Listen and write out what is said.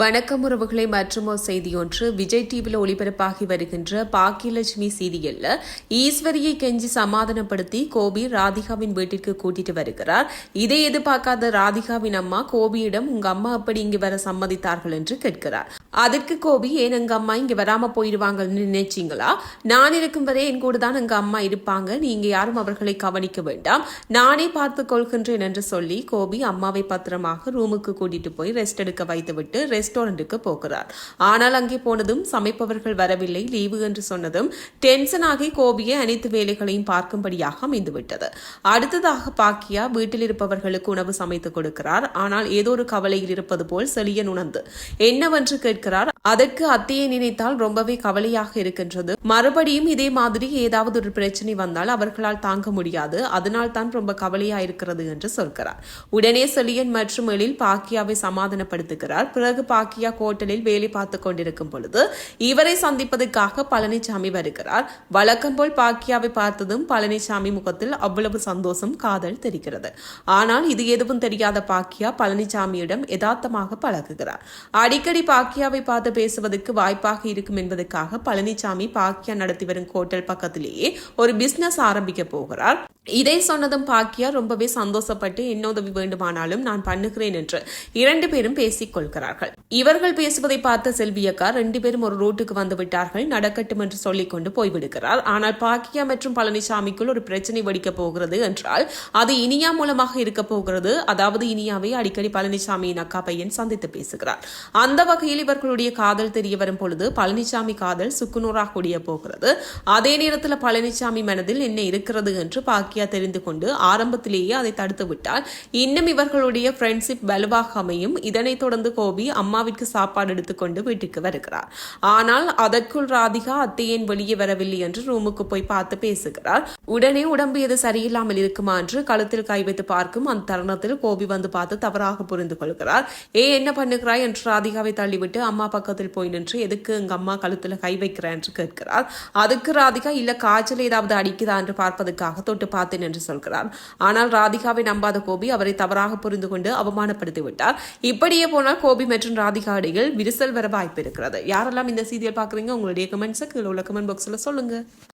வணக்கம் உறவுகளை மற்றும் ஒரு செய்தி ஒன்று. விஜய் டிவியில் ஒளிபரப்பாகி வருகின்ற பாக்கியலட்சுமி சீரியல்ல ஈஸ்வரியை கெஞ்சி சமாதானப்படுத்தி கோபி ராதிகாவின் வீட்டிற்கு கூட்டிட்டு வருகிறார். இதை எதிர்பார்க்காத ராதிகாவின் அம்மா கோபியிடம் உங்க அம்மா அப்படி இங்கு வர சம்மதித்தார்கள்? என்று கேட்கிறார். அதற்கு கோபி ஏன் எங்க அம்மா இங்க வராம போயிடுவாங்கன்னு நினைச்சீங்களா? நான் இருக்கும் வரை என் கூட தான் எங்க அம்மா இருப்பாங்க. நீங்க யாரும் அவர்களை கவனிக்க வேண்டாம். நானே பார்த்து கொள்கின்றேன் என்று சொல்லி கோபி அம்மாவை பத்திரமாக ரூமுக்கு கூட்டிட்டு போய் ரெஸ்ட் எடுக்க வைத்துவிட்டு ரெஸ்டாரண்ட்டுக்கு போகிறார். ஆனால் அங்கே போனதும் சமைப்பவர்கள் வரவில்லை லீவு என்று சொன்னதும் டென்ஷன் ஆகி கோபியை அனைத்து வேலைகளையும் பார்க்கும்படியாக அமைந்துவிட்டது. அடுத்ததாக பாக்கியா வீட்டில் இருப்பவர்களுக்கு உணவு சமைத்து கொடுக்கிறார். ஆனால் ஏதோ ஒரு கவலையில் இருப்பது போல் செழியன் உணர்ந்து என்னவென்று கேட்கிறார்? அதற்கு அத்தையை நினைத்தால் ரொம்பவே கவலையாக இருக்கின்றது. மறுபடியும் இதே மாதிரி ஏதாவது ஒரு பிரச்சனை வந்தால் அவர்களால் தாங்க முடியாது. அதனால் தான் ரொம்ப கவலையா இருக்கிறது என்று சொல்கிறார். உடனே செழியன் மற்றும் எழில் பாக்கியாவை சமாதானப்படுத்துகிறார். பிறகு பாக்கியா ஹோட்டலில் வேலை பார்த்து கொண்டிருக்கும் பொழுது இவரை சந்திப்பதற்காக பழனிசாமி வருகிறார். வழக்கம் போல் பாக்கியாவை பார்த்ததும் பழனிசாமி முகத்தில் அவ்வளவு சந்தோஷம் காதல் தெரிகிறது. ஆனால் இது எதுவும் தெரியாத பாக்கியா பழனிசாமியிடம் யதார்த்தமாக பழகுகிறார். அடிக்கடி பாக்கியாவை பார்த்து பேசுவதற்கு வாய்ப்பாக இருக்கும் என்பதற்காக பழனிசாமி பாக்கியா நடத்தி வரும் ஹோட்டல் பக்கத்திலேயே ஒரு பிசினஸ் ஆரம்பிக்க போகிறார். இதை சொன்னதும் பாக்கியா ரொம்பவே சந்தோஷப்பட்டு என்ன உதவி வேண்டுமானாலும் நான் பண்ணுகிறேன் என்று இரண்டு பேரும் பேசிக் கொள்கிறார்கள். இவர்கள் பேசுவதை பார்த்த செல்வியக்கா ரெண்டு பேரும் ஒரு ரோட்டுக்கு வந்து விட்டார்கள். நடக்கட்டும் என்று சொல்லிக் கொண்டு போய்விடுகிறார் ஆனால் பாக்கியா மற்றும் பழனிசாமிக்குள் ஒரு பிரச்சனை வெடிக்கப் போகிறது என்றால் அது இனியா மூலமாக இருக்க போகிறது. அதாவது இனியாவை அடிக்கடி பழனிசாமியின் அக்கா பையன் சந்தித்து பேசுகிறார். அந்த வகையில் இவர்களுடைய காதல் தெரிய வரும் பொழுது பழனிசாமி காதல் சுக்குநூறாக கூடிய போகிறது. அதே நேரத்தில் பழனிசாமி மனதில் என்ன இருக்கிறது என்று பாக்கியா தெரிந்து கொண்டு ஆரம்பத்திலேயே அதை தடுத்து விட்டால் இன்னும் இவர்களுடைய ஃப்ரெண்ட்ஷிப் வலுவாக அமையும் இதனைத் தொடர்ந்து கோபி அம்மாவிற்கு சாப்பாடு எடுத்துக்கொண்டு வீட்டுக்கு வருகிறார். ஆனால் அதற்குள் ராதிகா அத்தையேன் வெளியே வரவில்லை என்று ரூமுக்கு போய் பார்த்து பேசுகிறார். உடனே உடம்பு எது சரியில்லாமல் இருக்குமா என்று கழுத்தில் கை வைத்து பார்க்கும் அந்த தருணத்தில் கோபி வந்து பார்த்து தவறாக புரிந்து கொள்கிறார். ஏ என்ன பண்ணுகிறாய்? என்று ராதிகாவை தள்ளிவிட்டு அம்மா பக்கத்தில் போய் நின்று எதுக்கு எங்க அம்மா கழுத்துல கை வைக்கிறேன் என்று கேட்கிறார். அதுக்கு ராதிகா இல்ல காய்ச்சல் ஏதாவது அடிக்குதா? என்று பார்ப்பதற்காக தொட்டு பார்த்து பார்த்தேன் என்று சொல்கிறார். ஆனால் ராதிகாவை நம்பாத கோபி அவரை தவறாக புரிந்து கொண்டு அவமானப்படுத்தி விட்டார். இப்படியே போனால் கோபி மற்றும் ராதிகா இடையில் விரிசல் வர வாய்ப்பு இருக்கிறது. யாரெல்லாம் இந்த சீரியல் பார்க்குறீங்க உங்களுடைய கமெண்ட்ஸை கீழே உள்ள கமெண்ட் பாக்ஸில் சொல்லுங்க.